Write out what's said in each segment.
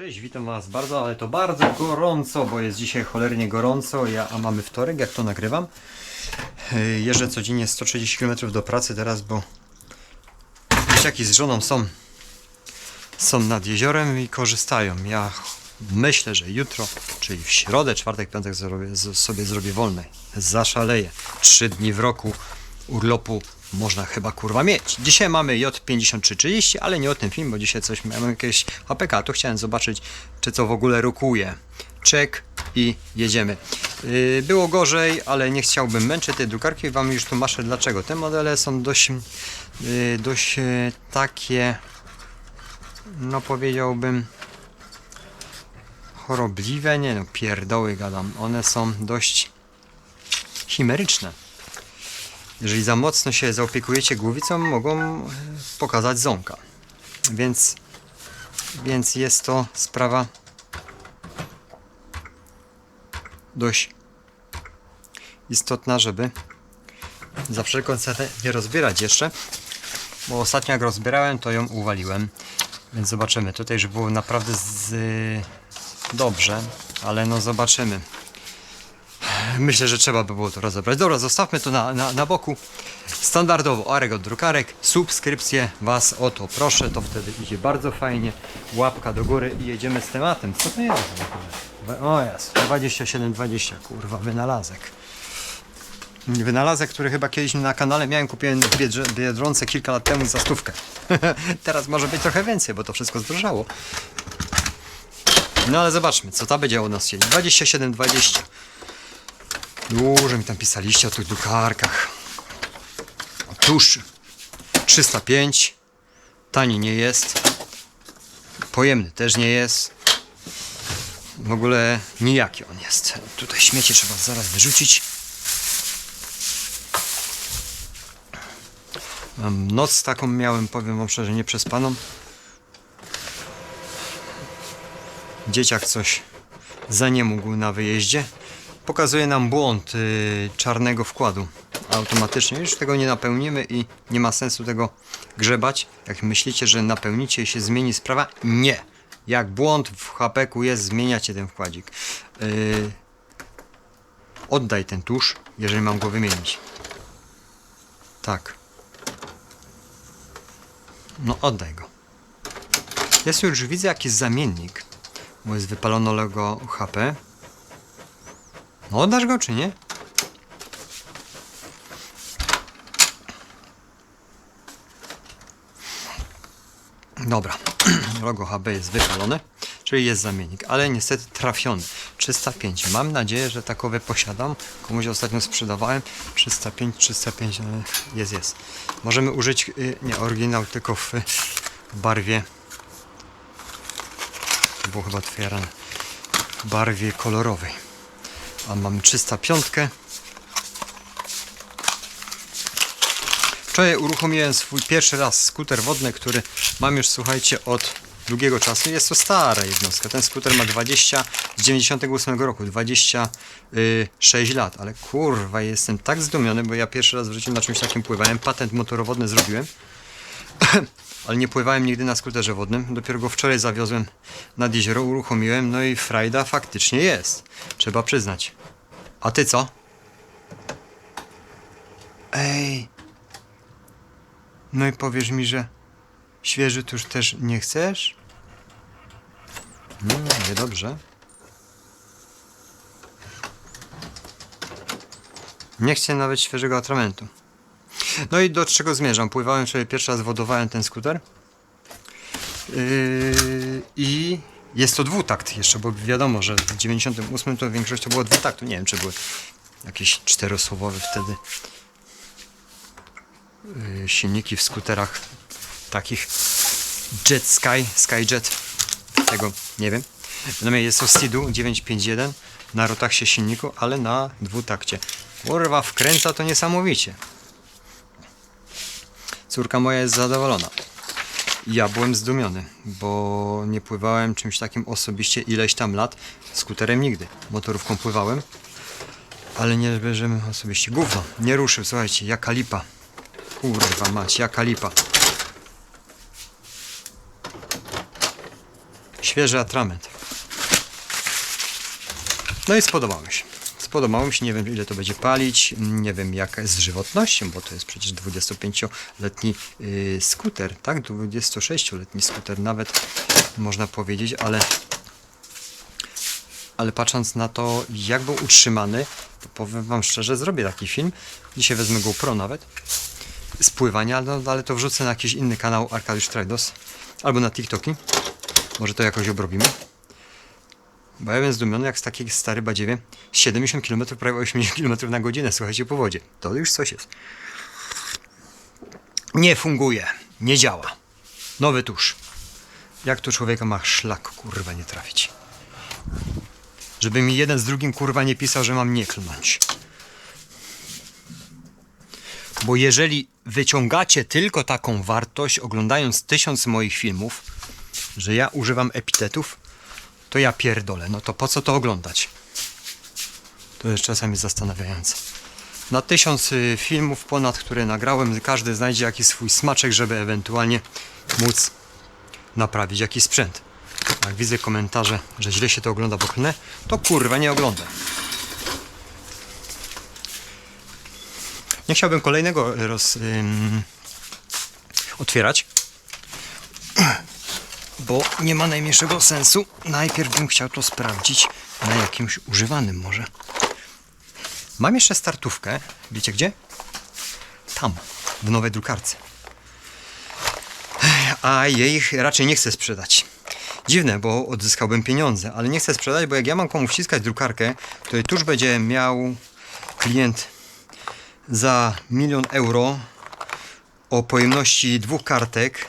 Cześć, witam Was bardzo, ale to bardzo gorąco, bo jest dzisiaj cholernie gorąco, ja, a mamy wtorek, jak to nagrywam. Yy, Jeżdżę codziennie 130 km do pracy teraz, bo dzieciaki z żoną są, są nad jeziorem i korzystają. Ja myślę, że jutro, czyli w środę, czwartek, piątek zrobię, sobie zrobię wolnej. Zaszaleję. Trzy dni w roku urlopu można chyba kurwa mieć. Dzisiaj mamy J5330, ale nie o tym film, bo dzisiaj coś miałem jakieś HPK, tu chciałem zobaczyć, czy co w ogóle rukuje. Czek i jedziemy. Yy, Było gorzej, ale nie chciałbym męczyć tej drukarki, wam już tłumaczę dlaczego. Te modele są dość, yy, dość yy, takie, no powiedziałbym, chorobliwe, nie no, pierdoły gadam. One są dość chimeryczne. Jeżeli za mocno się zaopiekujecie głowicą, mogą e, pokazać ząka. Więc, więc jest to sprawa dość istotna, żeby za wszelką cenę nie rozbierać jeszcze. Bo ostatnio jak rozbierałem, to ją uwaliłem. Więc zobaczymy. Tutaj, żeby było naprawdę z... dobrze, ale no zobaczymy. Myślę, że trzeba by było to rozebrać. Dobra, zostawmy to na, na, na boku. Standardowo Arek od drukarek. Subskrypcję Was o to proszę, to wtedy idzie bardzo fajnie. Łapka do góry i jedziemy z tematem. Co to jest w O jest, 2720, kurwa, wynalazek. Wynalazek, który chyba kiedyś na kanale miałem, kupiłem w Biedrze- Biedronce kilka lat temu za stówkę. Teraz może być trochę więcej, bo to wszystko zdrożało. No ale zobaczmy, co ta będzie u nas chcieli. 2720. Dużo mi tam pisaliście o tych drukarkach. Tuż 305. Tani nie jest. Pojemny też nie jest. W ogóle nijaki on jest. Tutaj śmiecie trzeba zaraz wyrzucić. Noc taką miałem, powiem wam szczerze, nieprzespaną. Dzieciak coś za nie mógł na wyjeździe. Pokazuje nam błąd y, czarnego wkładu automatycznie. Już tego nie napełnimy i nie ma sensu tego grzebać. Jak myślicie, że napełnicie i się zmieni sprawa, nie. Jak błąd w HP-ku jest, zmieniacie ten wkładzik. Y, oddaj ten tusz, jeżeli mam go wymienić. Tak. No oddaj go. Ja już widzę jakiś zamiennik, bo jest wypalono logo HP. Oddasz go czy nie? Dobra, logo HB jest wypalone, czyli jest zamiennik, ale niestety trafiony. 305. Mam nadzieję, że takowe posiadam. Komuś ostatnio sprzedawałem. 305, 305 e, jest, jest. Możemy użyć, y, nie oryginał, tylko w barwie. To było chyba. W barwie kolorowej. A mamy 305. Wczoraj uruchomiłem swój pierwszy raz skuter wodny, który mam już, słuchajcie, od długiego czasu. Jest to stara jednostka. Ten skuter ma 20 z 98 roku, 26 lat, ale kurwa, jestem tak zdumiony, bo ja pierwszy raz w życiu na czymś takim pływałem. Patent motorowodny zrobiłem, ale nie pływałem nigdy na skuterze wodnym. Dopiero go wczoraj zawiozłem nad jezioro, uruchomiłem, no i frajda faktycznie jest. Trzeba przyznać. A ty co? Ej. No i powiesz mi, że świeży tuż też nie chcesz? No, niedobrze. Nie chcę nawet świeżego atramentu. No i do czego zmierzam? Pływałem sobie pierwszy raz, wodowałem ten skuter. Yy, I jest to dwutakt jeszcze, bo wiadomo, że w 98 to większość to było dwutaktu. Nie wiem, czy były jakieś czterosłowowe wtedy yy, silniki w skuterach takich Jet Sky, Skyjet, tego nie wiem. Natomiast jest to Steedu 951 na rotaksie silniku, ale na dwutakcie. Kurwa, wkręca to niesamowicie. Córka moja jest zadowolona. Ja byłem zdumiony, bo nie pływałem czymś takim osobiście ileś tam lat. Skuterem nigdy. Motorówką pływałem, ale nie bierzemy osobiście. Gówno, nie ruszył, słuchajcie, jaka lipa. Kurwa mać, jaka lipa. Świeży atrament. No i spodobało mi się. Spodobało mi się, nie wiem ile to będzie palić, nie wiem jaka jest żywotnością, bo to jest przecież 25-letni yy, skuter, tak? 26-letni skuter nawet można powiedzieć, ale ale patrząc na to, jak był utrzymany, to powiem Wam szczerze, zrobię taki film. Dzisiaj wezmę GoPro nawet. Spływania, no, ale to wrzucę na jakiś inny kanał Arkadiusz Trajdos albo na TikToki. Może to jakoś obrobimy. Bym zdumiony, jak z takiej stary badziewie 70 km, prawie 80 km na godzinę, słuchajcie, po wodzie. To już coś jest. Nie funguje. Nie działa. Nowy tusz. Jak tu człowieka ma szlak, kurwa, nie trafić. Żeby mi jeden z drugim, kurwa, nie pisał, że mam nie klnąć. Bo jeżeli wyciągacie tylko taką wartość, oglądając tysiąc moich filmów, że ja używam epitetów, to ja pierdolę. No to po co to oglądać? To jest czasami zastanawiające. Na tysiąc y, filmów ponad, które nagrałem, każdy znajdzie jakiś swój smaczek, żeby ewentualnie móc naprawić jakiś sprzęt. Jak widzę komentarze, że źle się to ogląda, bo klnę, to kurwa nie oglądam. Nie chciałbym kolejnego roz, ym, otwierać, bo nie ma najmniejszego sensu. Najpierw bym chciał to sprawdzić na jakimś używanym może. Mam jeszcze startówkę. Wiecie gdzie? Tam, w nowej drukarce. A jej raczej nie chcę sprzedać. Dziwne, bo odzyskałbym pieniądze, ale nie chcę sprzedać, bo jak ja mam komu wciskać drukarkę, to tuż będzie miał klient za milion euro o pojemności dwóch kartek,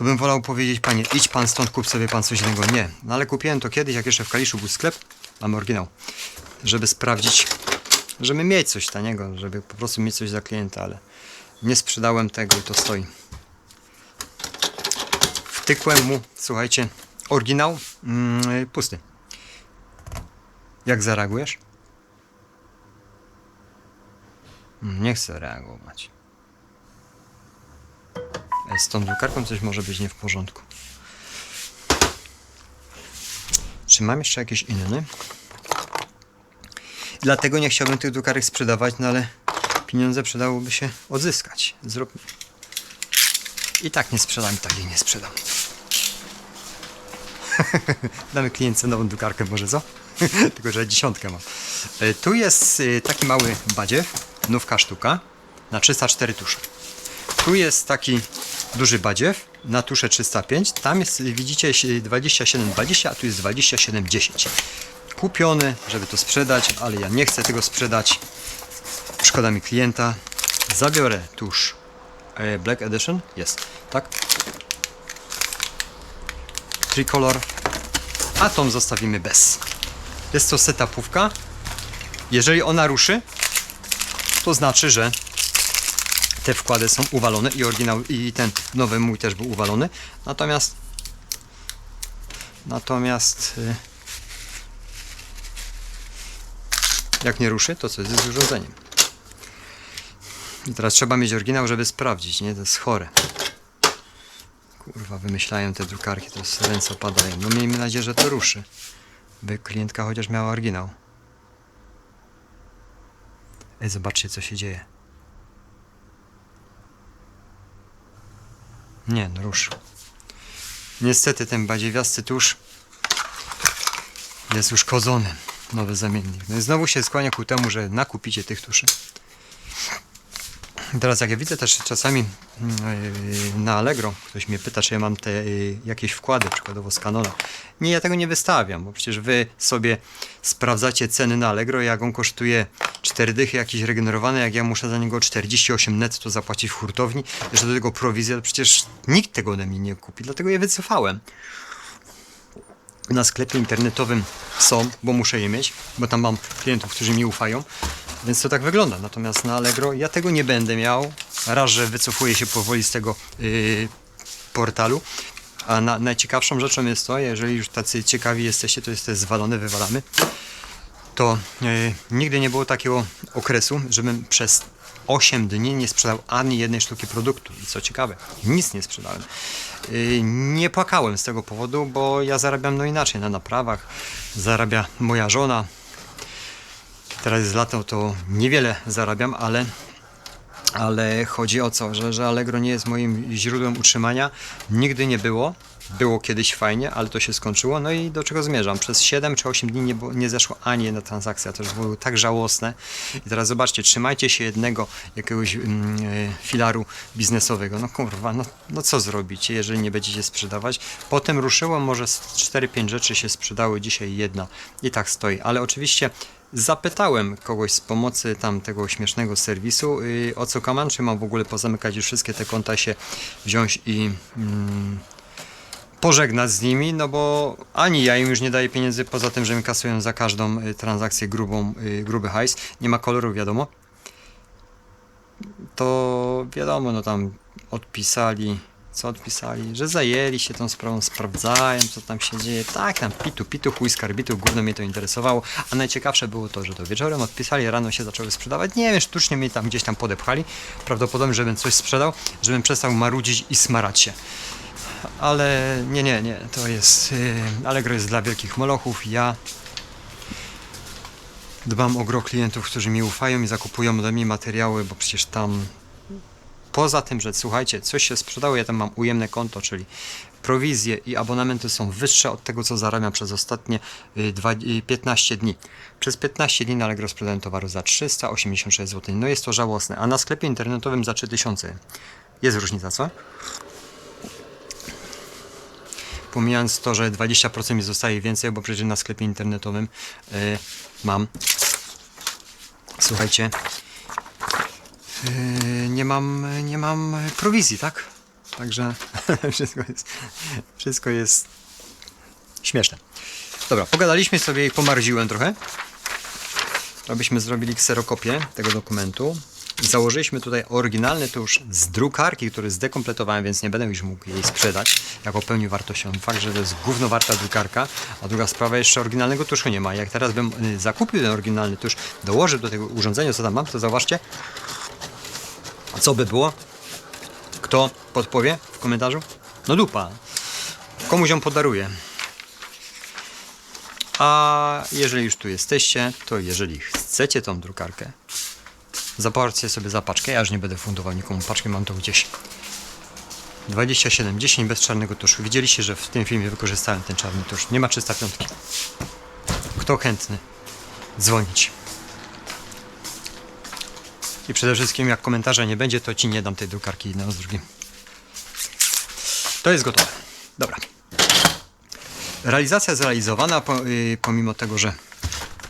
to bym wolał powiedzieć, panie, idź pan stąd, kup sobie pan coś innego. Nie, no ale kupiłem to kiedyś, jak jeszcze w Kaliszu był sklep, mamy oryginał, żeby sprawdzić, żeby mieć coś taniego, żeby po prostu mieć coś dla klienta, ale nie sprzedałem tego i to stoi. Wtykłem mu, słuchajcie, oryginał mm, pusty. Jak zareagujesz? Mm, Nie chcę reagować. Z tą drukarką coś może być nie w porządku. Czy mam jeszcze jakiś inny? Dlatego nie chciałbym tych drukarek sprzedawać, no ale pieniądze przydałoby się odzyskać. Zrób... I tak nie sprzedam, i tak nie sprzedam. Damy klientce nową drukarkę może, co? Tylko, że dziesiątkę mam. E, Tu jest e, taki mały badziew, nówka sztuka, na 304 tusze. Tu jest taki duży badziew na tusze 305. Tam jest, widzicie, 2720, a tu jest 2710. Kupiony, żeby to sprzedać, ale ja nie chcę tego sprzedać. Szkoda mi klienta. Zabiorę tusz e, Black Edition. Jest, tak? Tricolor. A tą zostawimy bez. Jest to setupówka. Jeżeli ona ruszy, to znaczy, że te wkłady są uwalone i oryginał i ten nowy mój też był uwalony. Natomiast natomiast y, jak nie ruszy, to co jest z urządzeniem. I teraz trzeba mieć oryginał, żeby sprawdzić, nie? To jest chore. Kurwa, wymyślają te drukarki, to jest ręce opadają. No miejmy nadzieję, że to ruszy. By klientka chociaż miała oryginał. Ej, zobaczcie co się dzieje. Nie, no rusz. Niestety ten badziewiasty tusz jest uszkodzony. Nowy zamiennik. No i znowu się skłania ku temu, że nakupicie tych tuszy. Teraz jak ja widzę też czasami yy, na Allegro, ktoś mnie pyta, czy ja mam te yy, jakieś wkłady, przykładowo z Canona. Nie, ja tego nie wystawiam, bo przecież wy sobie sprawdzacie ceny na Allegro, jak on kosztuje 4 dychy jakiś regenerowany, jak ja muszę za niego 48 netto zapłacić w hurtowni, jeszcze do tego prowizję, ale przecież nikt tego ode mnie nie kupi, dlatego je wycofałem. Na sklepie internetowym są, bo muszę je mieć, bo tam mam klientów, którzy mi ufają, więc to tak wygląda. Natomiast na Allegro ja tego nie będę miał. Raz, że wycofuję się powoli z tego yy, portalu. A na, najciekawszą rzeczą jest to, jeżeli już tacy ciekawi jesteście, to jest to zwalone, wywalamy. to e, nigdy nie było takiego okresu, żebym przez 8 dni nie sprzedał ani jednej sztuki produktu. I co ciekawe, nic nie sprzedałem. E, nie płakałem z tego powodu, bo ja zarabiam no inaczej na naprawach. Zarabia moja żona. Teraz jest lato, to niewiele zarabiam, ale ale chodzi o co, że, że Allegro nie jest moim źródłem utrzymania. Nigdy nie było. Było kiedyś fajnie, ale to się skończyło. No i do czego zmierzam? Przez 7 czy 8 dni nie, nie zeszło ani jedna transakcja. To już było tak żałosne. I teraz zobaczcie, trzymajcie się jednego jakiegoś e, filaru biznesowego. No kurwa, no, no co zrobicie, jeżeli nie będziecie sprzedawać? Potem ruszyło, może z 4-5 rzeczy się sprzedały, dzisiaj jedna i tak stoi. Ale oczywiście Zapytałem kogoś z pomocy tam tego śmiesznego serwisu, yy, o co kaman, czy mam w ogóle pozamykać już wszystkie te konta się wziąć i mm, pożegnać z nimi, no bo ani ja im już nie daję pieniędzy, poza tym, że mi kasują za każdą y, transakcję grubą, y, gruby hajs, nie ma koloru wiadomo, to wiadomo, no tam odpisali, co odpisali, że zajęli się tą sprawą, sprawdzają, co tam się dzieje. Tak, tam pitu, pitu, chuj skarbitu, gówno mnie to interesowało. A najciekawsze było to, że to wieczorem odpisali, rano się zaczęły sprzedawać. Nie wiem, sztucznie mnie tam gdzieś tam podepchali. Prawdopodobnie, żebym coś sprzedał, żebym przestał marudzić i smarać się. Ale nie, nie, nie, to jest. Yy, Allegro jest dla wielkich molochów. Ja dbam o gro klientów, którzy mi ufają i zakupują ode mnie materiały, bo przecież tam Poza tym, że słuchajcie, coś się sprzedało, ja tam mam ujemne konto, czyli prowizje i abonamenty są wyższe od tego, co zarabiam przez ostatnie y, dwa- y, 15 dni. Przez 15 dni na Allegro sprzedałem towaru za 386 zł. No jest to żałosne, a na sklepie internetowym za 3000. Jest różnica, co? Pomijając to, że 20% mi zostaje więcej, bo przecież na sklepie internetowym y, mam słuchajcie Yy, nie mam, nie mam prowizji, tak? Także wszystko jest, wszystko jest śmieszne. Dobra, pogadaliśmy sobie i pomarziłem trochę. Abyśmy zrobili kserokopię tego dokumentu. Założyliśmy tutaj oryginalny tusz z drukarki, który zdekompletowałem, więc nie będę już mógł jej sprzedać jako pełni wartością. Fakt, że to jest głównowarta drukarka, a druga sprawa jeszcze oryginalnego tuszu nie ma. Jak teraz bym y, zakupił ten oryginalny tusz, dołożył do tego urządzenia, co tam mam, to zauważcie, co by było? Kto podpowie w komentarzu? No dupa. Komuś ją podaruję. A jeżeli już tu jesteście, to jeżeli chcecie tą drukarkę, zapłaccie sobie za paczkę. Ja już nie będę fundował nikomu paczki, mam to gdzieś. 27,10 bez czarnego tuszu. Widzieliście, że w tym filmie wykorzystałem ten czarny tusz. Nie ma 305. Kto chętny? Dzwonić. I przede wszystkim, jak komentarza nie będzie, to ci nie dam tej drukarki jednego z drugim. To jest gotowe. Dobra. Realizacja zrealizowana, y, pomimo tego, że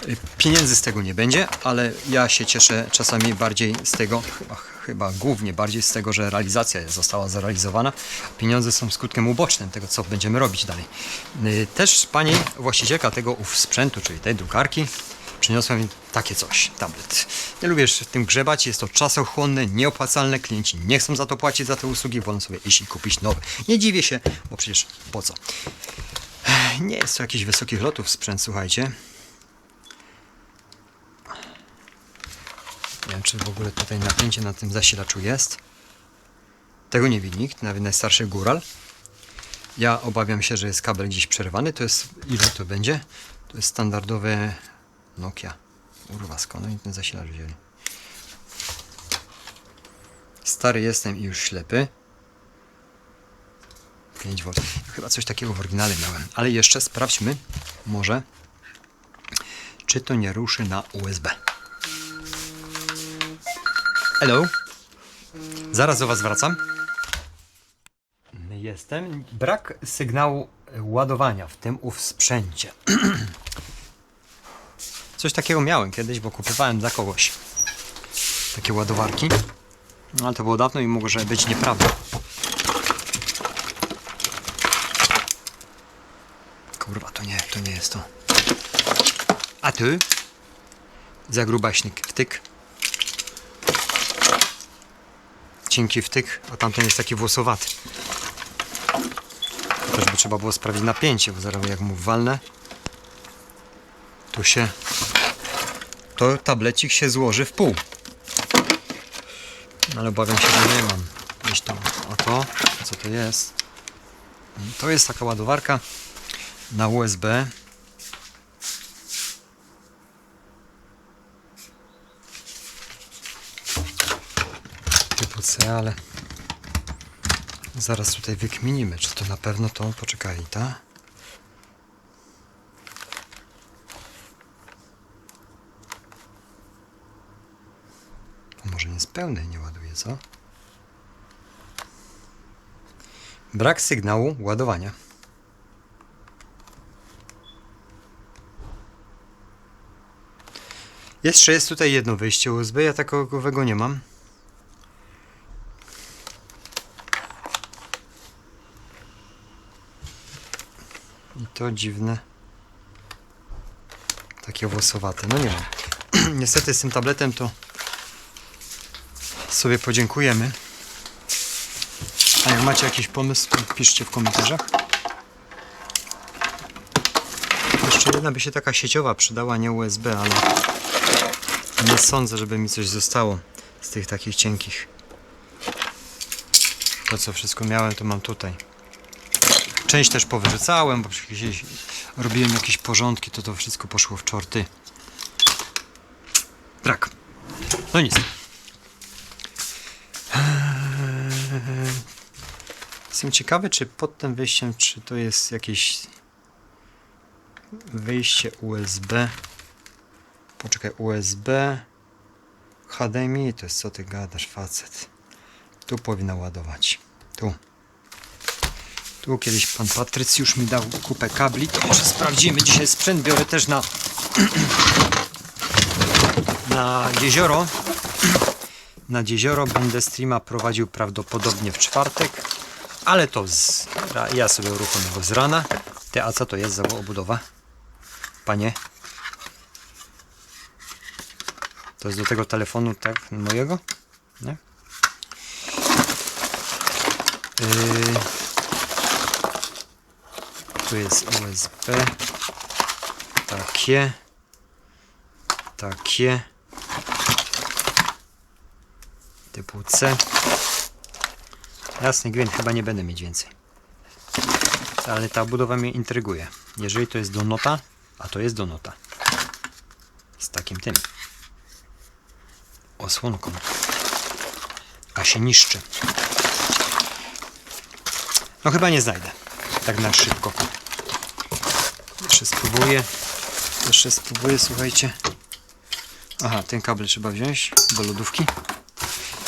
y, pieniędzy z tego nie będzie, ale ja się cieszę czasami bardziej z tego, chyba, chyba głównie bardziej z tego, że realizacja została zrealizowana. Pieniądze są skutkiem ubocznym tego, co będziemy robić dalej. Y, Też pani właścicielka tego ów sprzętu, czyli tej drukarki, przyniosła mi takie coś, tablet. Nie lubię w tym grzebać, jest to czasochłonne, nieopłacalne, klienci nie chcą za to płacić za te usługi, wolą sobie iść i kupić nowe. Nie dziwię się, bo przecież po co? Nie jest to jakiś wysokich lotów sprzęt, słuchajcie. Nie wiem, czy w ogóle tutaj napięcie na tym zasilaczu jest. Tego nie wie nikt, nawet najstarszy góral. Ja obawiam się, że jest kabel gdzieś przerwany. To jest, ile to będzie? To jest standardowe Nokia. Urwa, skąd oni ten zasilacz wzięli? Stary jestem i już ślepy. 5V. Chyba coś takiego w oryginale miałem. Ale jeszcze sprawdźmy, może, czy to nie ruszy na USB. Hello. Zaraz do Was wracam. Jestem. Brak sygnału ładowania w tym ów sprzęcie. Coś takiego miałem kiedyś, bo kupowałem dla kogoś takie ładowarki. No, ale to było dawno i może być nieprawda. Kurwa, to nie, to nie jest to. A ty? Zagrubaśnik, wtyk. Cienki wtyk, a tamten jest taki włosowaty. Też by trzeba było sprawdzić napięcie, bo zaraz jak mu walnę, tu się to tablecik się złoży w pół. Ale obawiam się, że nie mam. Gdzieś tam. A to? Co to jest? To jest taka ładowarka na USB. Typu C, ale zaraz tutaj wykminimy, czy to na pewno to. Poczekaj, ta? Z pełnej nie ładuje, co? Brak sygnału ładowania. Jeszcze jest tutaj jedno wyjście USB, ja takowego nie mam. I to dziwne. Takie włosowate. No nie mam. Niestety z tym tabletem to sobie podziękujemy. A jak macie jakiś pomysł, to piszcie w komentarzach. Jeszcze jedna by się taka sieciowa przydała, nie USB, ale nie sądzę, żeby mi coś zostało z tych takich cienkich. To co wszystko miałem, to mam tutaj. Część też powyrzucałem, bo przecież robiłem jakieś porządki, to to wszystko poszło w czorty. Brak. No nic. Jestem ciekawy, czy pod tym wyjściem, czy to jest jakieś wyjście USB. Poczekaj, USB. HDMI to jest co ty gadasz, facet. Tu powinna ładować. Tu. Tu kiedyś pan Patrycjusz mi dał kupę kabli, to może sprawdzimy. Dzisiaj sprzęt biorę też na na jezioro. Na jezioro będę streama prowadził prawdopodobnie w czwartek, ale to z, ja sobie uruchomię go z rana. Ty, a co to jest za obudowa? Panie? To jest do tego telefonu, tak? Mojego? Nie? Yy, tu jest USB. Takie. Takie. Typu C. Jasny gwint, chyba nie będę mieć więcej. Ale ta budowa mnie intryguje. Jeżeli to jest do nota, a to jest do nota. Z takim tym. Osłonką. A się niszczy. No chyba nie znajdę. Tak na szybko. Jeszcze spróbuję. Jeszcze spróbuję, słuchajcie. Aha, ten kabel trzeba wziąć do lodówki.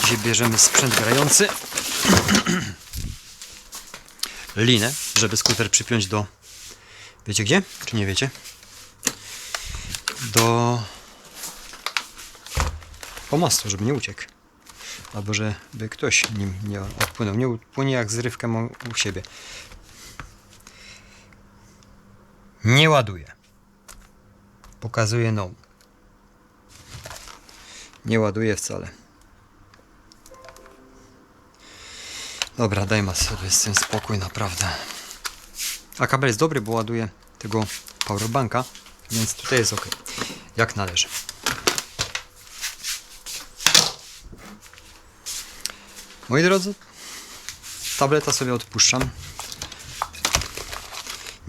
Dzisiaj bierzemy sprzęt grający. Linę, żeby skuter przypiąć do... Wiecie gdzie? Czy nie wiecie? Do pomostu, żeby nie uciekł. Albo żeby ktoś nim nie odpłynął. Nie upłynie jak zrywkę u siebie. Nie ładuje. Pokazuje no. Nie ładuje wcale. Dobra, dajmy sobie z tym spokój, naprawdę. A kabel jest dobry, bo ładuje tego powerbanka, więc tutaj jest ok. Jak należy. Moi drodzy, tableta sobie odpuszczam.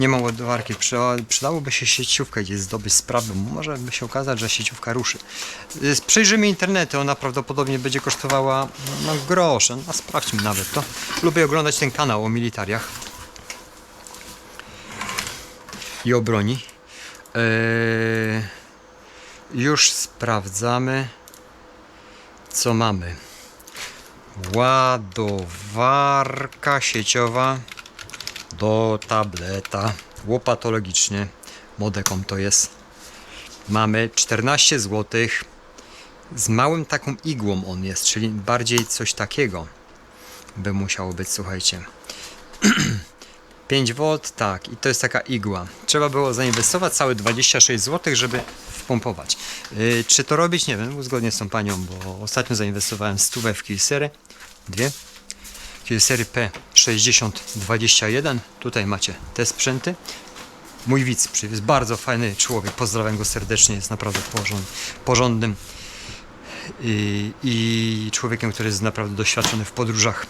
Nie ma ładowarki, Przyda- przydałoby się sieciówkę gdzieś zdobyć sprawę, może by się okazać, że sieciówka ruszy. Y, Przejrzymy internety, ona prawdopodobnie będzie kosztowała no, grosze, no sprawdźmy nawet to. Lubię oglądać ten kanał o militariach i o broni. Eee, już sprawdzamy, co mamy. Ładowarka sieciowa do tableta. Łopatologicznie. Modekom to jest. Mamy 14 zł. Z małym taką igłą on jest, czyli bardziej coś takiego by musiało być, słuchajcie. 5V, tak, i to jest taka igła. Trzeba było zainwestować całe 26 zł, żeby wpompować. Yy, czy to robić? Nie wiem, zgodnie z tą panią, bo ostatnio zainwestowałem stówę w Kilsery, dwie. Kilsery P6021, tutaj macie te sprzęty. mój widz przywiózł. Bardzo fajny człowiek, pozdrawiam go serdecznie, jest naprawdę porząd, porządnym i, i człowiekiem, który jest naprawdę doświadczony w podróżach.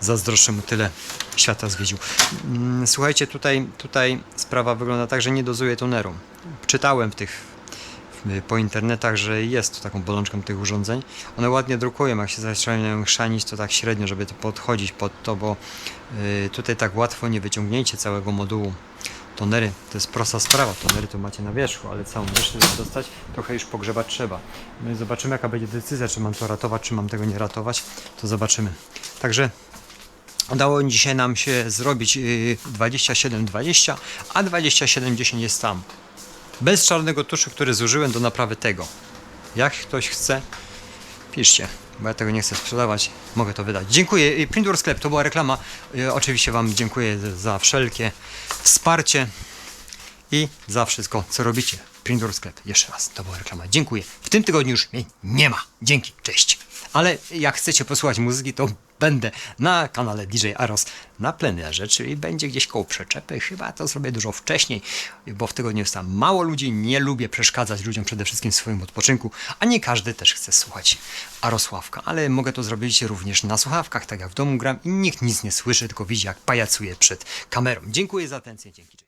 Zazdroszczę mu tyle świata zwiedził. Mm, Słuchajcie, tutaj, tutaj sprawa wygląda tak, że nie dozuje toneru. Czytałem w tych po internetach, że jest to taką bolączką tych urządzeń. One ładnie drukują, jak się zaczynają chrzanić, to tak średnio, żeby to podchodzić pod to, bo y, tutaj tak łatwo nie wyciągnięcie całego modułu. Tonery to jest prosta sprawa, tonery to macie na wierzchu, ale całą resztę dostać, trochę już pogrzebać trzeba. No i zobaczymy jaka będzie decyzja, czy mam to ratować, czy mam tego nie ratować, to zobaczymy. Także Udało dzisiaj nam się zrobić y, 27-20, a 27-10 jest tam. Bez czarnego tuszu, który zużyłem do naprawy tego. Jak ktoś chce, piszcie, bo ja tego nie chcę sprzedawać, mogę to wydać. Dziękuję. Printworld Sklep, to była reklama. Y, Oczywiście Wam dziękuję za wszelkie wsparcie i za wszystko, co robicie. Printworld Sklep, jeszcze raz, to była reklama. Dziękuję. W tym tygodniu już mnie nie ma. Dzięki, cześć. Ale jak chcecie posłuchać muzyki, to będę na kanale DJ Aros na plenerze, czyli będzie gdzieś koło przeczepy. Chyba to zrobię dużo wcześniej, bo w tygodniu jest tam mało ludzi. Nie lubię przeszkadzać ludziom przede wszystkim w swoim odpoczynku, a nie każdy też chce słuchać Arosławka. Ale mogę to zrobić również na słuchawkach, tak jak w domu gram i nikt nic nie słyszy, tylko widzi jak pajacuję przed kamerą. Dziękuję za atencję. Dzięki.